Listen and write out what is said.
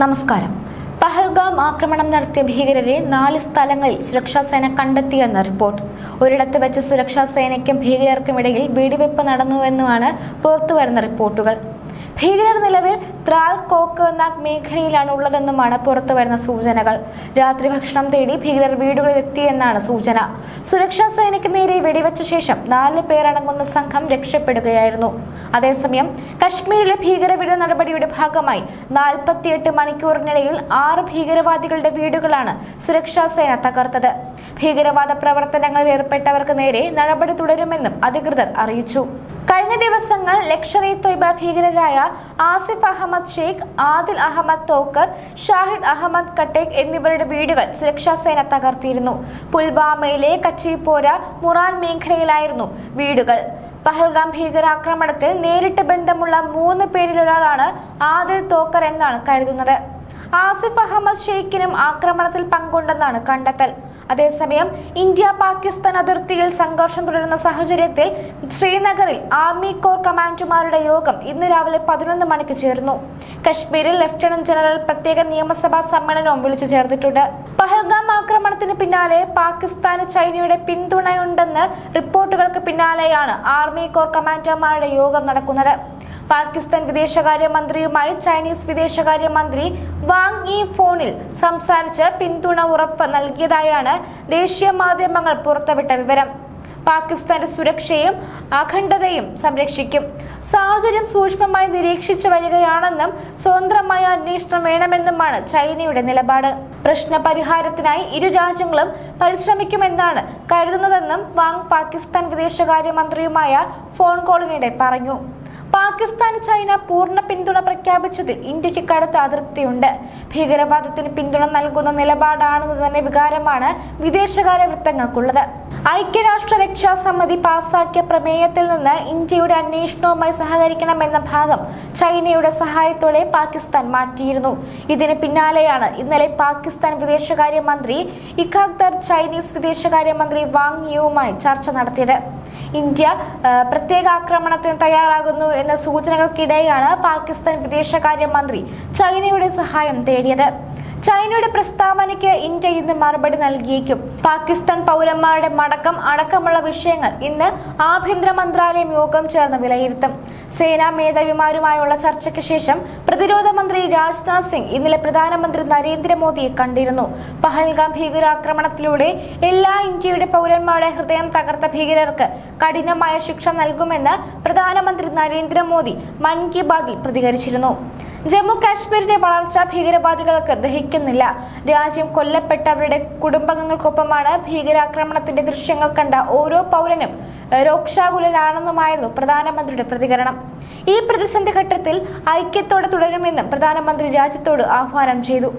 നമസ്കാരം. പഹൽഗാം ആക്രമണം നടത്തിയ ഭീകരരെ നാല് സ്ഥലങ്ങളിൽ സുരക്ഷാ സേന കണ്ടെത്തിയെന്ന റിപ്പോർട്ട്. ഒരിടത്ത് വെച്ച് സുരക്ഷാ സേനയ്ക്കും ഭീകരർക്കും ഇടയിൽ വെടിവെപ്പ് നടന്നുവെന്നുമാണ് പുറത്തുവരുന്ന റിപ്പോർട്ടുകൾ. ഭീകരർ നിലവിൽ ത്രാൽ കോക്ക് നാഗ് മേഖലയിലാണ് ഉള്ളതെന്നുമാണ് പുറത്തുവരുന്ന സൂചനകൾ. രാത്രി ഭക്ഷണം തേടി ഭീകരർ വീടുകളിൽ എത്തിയെന്നാണ് സൂചന. സുരക്ഷാ സേനയ്ക്ക് നേരെ വെടിവെച്ച ശേഷം നാല് പേരടങ്ങുന്ന സംഘം രക്ഷപ്പെടുകയായിരുന്നു. അതേസമയം കശ്മീരിലെ ഭീകരവിരുദ്ധ നടപടിയുടെ ഭാഗമായി നാൽപ്പത്തിയെട്ട് മണിക്കൂറിനിടയിൽ ആറ് ഭീകരവാദികളുടെ വീടുകളാണ് സുരക്ഷാ സേന തകർത്തത്. ഭീകരവാദ പ്രവർത്തനങ്ങളിൽ ഏർപ്പെട്ടവർക്ക് നേരെ നടപടി തുടരുമെന്നും അധികൃതർ അറിയിച്ചു. കഴിഞ്ഞ ദിവസങ്ങൾ ലക്ഷർ ഇ തൊയ്ബ ഭീകരരായ ആസിഫ് അഹമ്മദ് ഷെയ്ഖ് ആദിൽ അഹമ്മദ് തോക്കർ ഷാഹിദ് അഹമ്മദ് കട്ടേക് എന്നിവരുടെ വീടുകൾ സുരക്ഷാ സേന തകർത്തിരുന്നു പുൽവാമയിലെ കച്ചിപ്പോര മുറാൻ മേഖലയിലായിരുന്നു വീടുകൾ. പഹൽഗാം ഭീകരാക്രമണത്തിൽ നേരിട്ട് ബന്ധമുള്ള മൂന്ന് പേരിലൊരാളാണ് ആദിൽ തോക്കർ എന്നാണ് കരുതുന്നത്. ആസിഫ് അഹമ്മദ് ഷെയ്ഖിനും ആക്രമണത്തിൽ പങ്കുണ്ടെന്നാണ് കണ്ടെത്തൽ. അതേസമയം ഇന്ത്യ പാകിസ്ഥാൻ അതിർത്തിയിൽ സംഘർഷം തുടരുന്ന സാഹചര്യത്തിൽ ശ്രീനഗറിൽ ആർമി കോർ കമാൻഡർമാരുടെ യോഗം ഇന്ന് രാവിലെ പതിനൊന്ന് മണിക്ക് ചേർന്നു. കശ്മീരിൽ ലഫ്റ്റനന്റ് ജനറൽ പ്രത്യേക നിയമസഭാ സമ്മേളനവും വിളിച്ചു ചേർത്തിട്ടുണ്ട് പഹൽഗാം ആക്രമണത്തിന് പിന്നാലെ പാകിസ്ഥാന് ചൈനയുടെ പിന്തുണയുണ്ടെന്ന് റിപ്പോർട്ടുകൾക്ക് പിന്നാലെയാണ് ആർമി കോർ കമാൻഡർമാരുടെ യോഗം നടക്കുന്നത്. പാകിസ്ഥാൻ വിദേശകാര്യമന്ത്രിയുമായി ചൈനീസ് വിദേശകാര്യമന്ത്രി വാങ് ഇ ഫോണിൽ സംസാരിച്ച് പിന്തുണ ഉറപ്പ് നൽകിയതായാണ് ദേശീയ മാധ്യമങ്ങൾ പുറത്തുവിട്ട വിവരം. പാകിസ്ഥാന്റെ സുരക്ഷയും അഖണ്ഡതയും സംരക്ഷിക്കും. സാഹചര്യം സൂക്ഷ്മമായി നിരീക്ഷിച്ചു വരികയാണെന്നും സ്വതന്ത്രമായ അന്വേഷണം വേണമെന്നുമാണ് ചൈനയുടെ നിലപാട്. പ്രശ്ന പരിഹാരത്തിനായി ഇരു രാജ്യങ്ങളും പരിശ്രമിക്കുമെന്നാണ് കരുതുന്നതെന്നും വാങ് പാകിസ്ഥാൻ വിദേശകാര്യമന്ത്രിയുമായ ഫോൺ കോളിനിടെ പറഞ്ഞു. പാകിസ്ഥാൻ ചൈന പൂർണ പിന്തുണ പ്രഖ്യാപിച്ചതിൽ ഇന്ത്യയ്ക്ക് കടുത്ത അതൃപ്തിയുണ്ട്. ഭീകരവാദത്തിന് പിന്തുണ നൽകുന്ന നിലപാടാണെന്ന് തന്നെ വികാരമാണ് വിദേശകാര്യ വൃത്തങ്ങൾക്കുള്ളത്. ഐക്യരാഷ്ട്ര രക്ഷാ സമിതി പാസാക്കിയ പ്രമേയത്തിൽ നിന്ന് ഇന്ത്യയുടെ അന്വേഷണവുമായി സഹകരിക്കണമെന്ന ഭാഗം ചൈനയുടെ സഹായത്തോടെ പാകിസ്ഥാൻ മാറ്റിയിരുന്നു. ഇതിന് പിന്നാലെയാണ് ഇന്നലെ പാകിസ്ഥാൻ വിദേശകാര്യമന്ത്രി ഇഖാഖ്ദർ ചൈനീസ് വിദേശകാര്യമന്ത്രി വാങ് യുവുമായി ചർച്ച നടത്തിയത്. ഇന്ത്യ പ്രത്യേക ആക്രമണത്തിന് തയ്യാറാകുന്നു എന്ന സൂചനകൾക്കിടെയാണ് പാകിസ്ഥാൻ വിദേശകാര്യമന്ത്രി ചൈനയുടെ സഹായം തേടിയത്. ചൈനയുടെ പ്രസ്താവനയ്ക്ക് ഇന്ത്യ ഇന്ന് മറുപടി നൽകിയേക്കും. പാകിസ്ഥാൻ പൗരന്മാരുടെ മടക്കം അടക്കമുള്ള വിഷയങ്ങൾ ഇന്ന് ആഭ്യന്തര മന്ത്രാലയം യോഗം ചേർന്ന് വിലയിരുത്തും. സേനാ മേധാവിമാരുമായുള്ള ചർച്ചയ്ക്ക് ശേഷം പ്രതിരോധ മന്ത്രി രാജ്നാഥ് സിംഗ് ഇന്നലെ പ്രധാനമന്ത്രി നരേന്ദ്രമോദിയെ കണ്ടിരുന്നു. പഹൽഗാം ഭീകരാക്രമണത്തിലൂടെ എല്ലാ ഇന്ത്യയുടെ പൗരന്മാരുടെ ഹൃദയം തകർത്ത ഭീകരർക്ക് കഠിനമായ ശിക്ഷ നൽകുമെന്ന് പ്രധാനമന്ത്രി നരേന്ദ്രമോദി മൻ കി ബാതിൽ പ്രതികരിച്ചിരുന്നു. ജമ്മു കാശ്മീരിന്റെ വളർച്ച ഭീകരവാദികൾക്ക് ദഹിക്കുന്നില്ല. രാജ്യം കൊല്ലപ്പെട്ടവരുടെ കുടുംബാംഗങ്ങൾക്കൊപ്പമാണ് ഭീകരാക്രമണത്തിന്റെ ദൃശ്യങ്ങൾ കണ്ട ഓരോ പൗരനും രോക്ഷാകുലനാണെന്നുമായിരുന്നു പ്രധാനമന്ത്രിയുടെ പ്രതികരണം. ഈ പ്രതിസന്ധി ഘട്ടത്തിൽ ഐക്യത്തോടെ തുടരുമെന്നും പ്രധാനമന്ത്രി രാജ്യത്തോട് ആഹ്വാനം ചെയ്തു.